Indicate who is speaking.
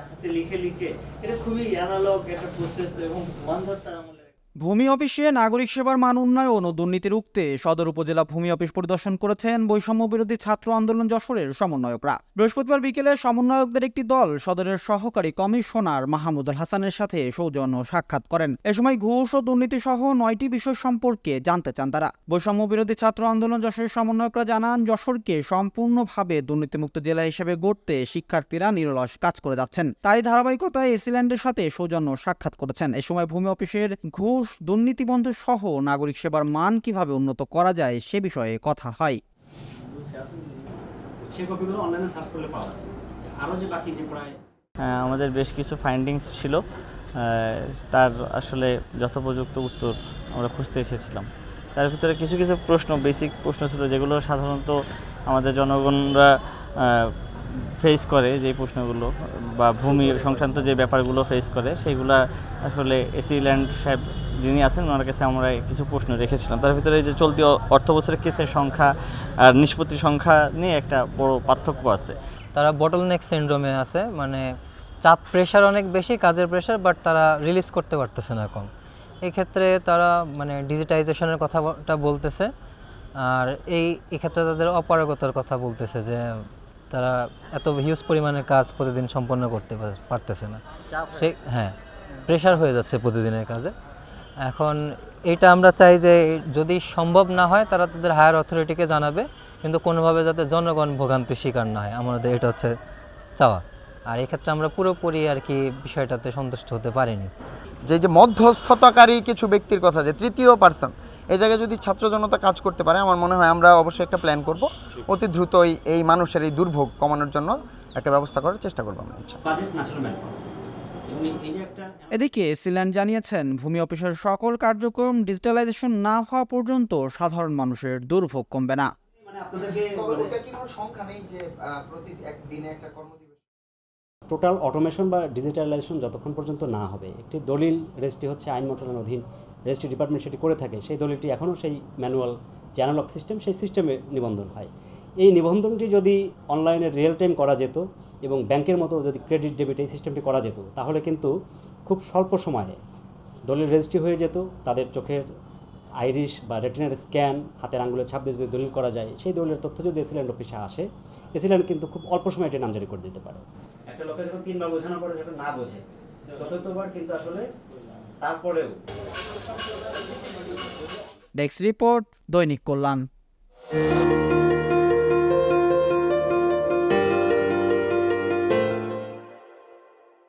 Speaker 1: হাতে লিখে লিখে এটা খুবই অ্যানালগ একটা প্রসেস এবং ওয়ানধাত্তা আমলের
Speaker 2: ভূমি অফিসে নাগরিক সেবার মান উন্নয়ন ও দুর্নীতি রুখতে সদর উপজেলা ভূমি অফিস পরিদর্শন করেছেন বৈষম্য বিরোধী ছাত্র আন্দোলন যশোরের সমন্বয়করা। বৃহস্পতিবার বিকেলে সমন্বয়কদের একটি দল সদরের সহকারী কমিশনার মাহমুদুল হাসানের সাথে সৌজন্য সাক্ষাৎ করেন। এ সময় ঘুষ ও দুর্নীতি সহ নয়টি বিষয় সম্পর্কে জানতে চান তারা। বৈষম্য বিরোধী ছাত্র আন্দোলন যশোরের সমন্বয়করা জানান, যশোরকে সম্পূর্ণভাবে দুর্নীতিমুক্ত জেলা হিসেবে গড়তে শিক্ষার্থীরা নিরলস কাজ করে যাচ্ছেন। তারই ধারাবাহিকতায় এসিল্যান্ডের সাথে সৌজন্য সাক্ষাৎ করেছেন। এ সময় ভূমি অফিসের ঘুষ দুর্নীতি বন্ধ সহ নাগরিক সেবার মান কীভাবে উন্নত করা যায় সে বিষয়ে কথা হয়।
Speaker 1: সেই কপিগুলো অনলাইনে সার্চ করলে পাওয়া যায়। আরও যে বাকি যে প্রায়
Speaker 3: হ্যাঁ, আমাদের বেশ কিছু ফাইন্ডিংস ছিল। তার আসলে যথোপযুক্ত উত্তর আমরা খুঁজতে এসেছিলাম। তার ভিতরে কিছু কিছু প্রশ্ন বেসিক প্রশ্ন ছিল যেগুলো সাধারণত আমাদের জনগণরা ফেস করে যে প্রশ্নগুলো বা ভূমি সংক্রান্ত যে ব্যাপারগুলো ফেস করে সেগুলো আসলে এসি ল্যান্ড সাহেব যিনি আছেন ওনার কাছে আমরা কিছু প্রশ্ন রেখেছিলাম। তার ভিতরে এই যে চলতি অর্থ বছরের কেসের সংখ্যা আর নিষ্পত্তির সংখ্যা নিয়ে একটা বড় পার্থক্য আছে।
Speaker 4: তারা বটল বটলনেক সিন্ড্রোমে আছে মানে চাপ প্রেশার অনেক বেশি কাজের প্রেশার বাট তারা রিলিজ করতে পারতেছে না এখন। এই ক্ষেত্রে তারা মানে ডিজিটাইজেশনের কথাটা বলতেছে আর এই এক্ষেত্রে তাদের অপারগতার কথা বলতেছে যে তারা এত হিউজ পরিমাণে কাজ প্রতিদিন সম্পন্ন করতে পারতেছে না। সে হ্যাঁ প্রেশার হয়ে যাচ্ছে প্রতিদিনের কাজে। এখন এটা আমরা চাই যে যদি সম্ভব না হয় তারা তাদের হায়ার অথরিটিকে জানাবে কিন্তু কোনোভাবে যাতে জনগণ ভোগান্তির শিকার না হয়। আমাদের এটা হচ্ছে চাওয়া। আর এক্ষেত্রে আমরা পুরোপুরি আর কি বিষয়টাতে সন্তুষ্ট হতে পারিনি।
Speaker 5: যে যে মধ্যস্থতাকারী কিছু ব্যক্তির কথা যে তৃতীয় পার্সন এই জায়গায় যদি ছাত্র জনতা কাজ করতে পারে আমার মনে হয় আমরা অবশ্যই একটা প্ল্যান করব। অতি দ্রুতই এই মানুষের এই দুর্ভোগ কমানোর জন্য একটা ব্যবস্থা করার চেষ্টা করব আমরা
Speaker 2: এদিকে সিল্যান্ড জানিয়েছেন ভূমি অফিসের সকল কার্যক্রম ডিজিটালাইজেশন না হওয়া পর্যন্ত সাধারণ মানুষের দুর্ভোগ কমবে না।
Speaker 1: মানে
Speaker 6: টোটাল অটোমেশন বা ডিজিটালাইজেশন যতক্ষণ পর্যন্ত না হবে একটি দলিল রেজিস্ট্রি হচ্ছে আইন মন্ত্রণালয়ের অধীন রেজিস্ট্রি ডিপার্টমেন্ট সেটি করে থাকে সেই দলিলটি এখনও সেই ম্যানুয়াল যে অ্যানালগ সিস্টেম সেই সিস্টেমে নিবন্ধন হয়। এই নিবন্ধনটি যদি অনলাইনে রিয়েল টাইম করা যেত এবং ব্যাংকের মতো যদি ক্রেডিট ডেবিট এই সিস্টেমটি করা যেত তাহলে কিন্তু খুব স্বল্প সময়ে দলিল রেজিস্ট্রি হয়ে যেত। তাদের চোখের আইরিশ বা রেটিনার স্ক্যান হাতের আঙ্গুলের ছাপ দিয়ে যদি দলিল করা যায় সেই দলিলের তথ্য যদি এসিল্যান্ড অফিসে আসে এসিল্যান্ড কিন্তু খুব অল্প সময়ে এটি নামজারি করে দিতে পারে।
Speaker 1: একটা লোকের যখন তিনবার বোঝানোর পরে যখন না বোঝে চতুর্থবার কিন্তু আসলে তারপরেও।
Speaker 2: ডেস্ক রিপোর্ট দৈনিক কল্যাণ।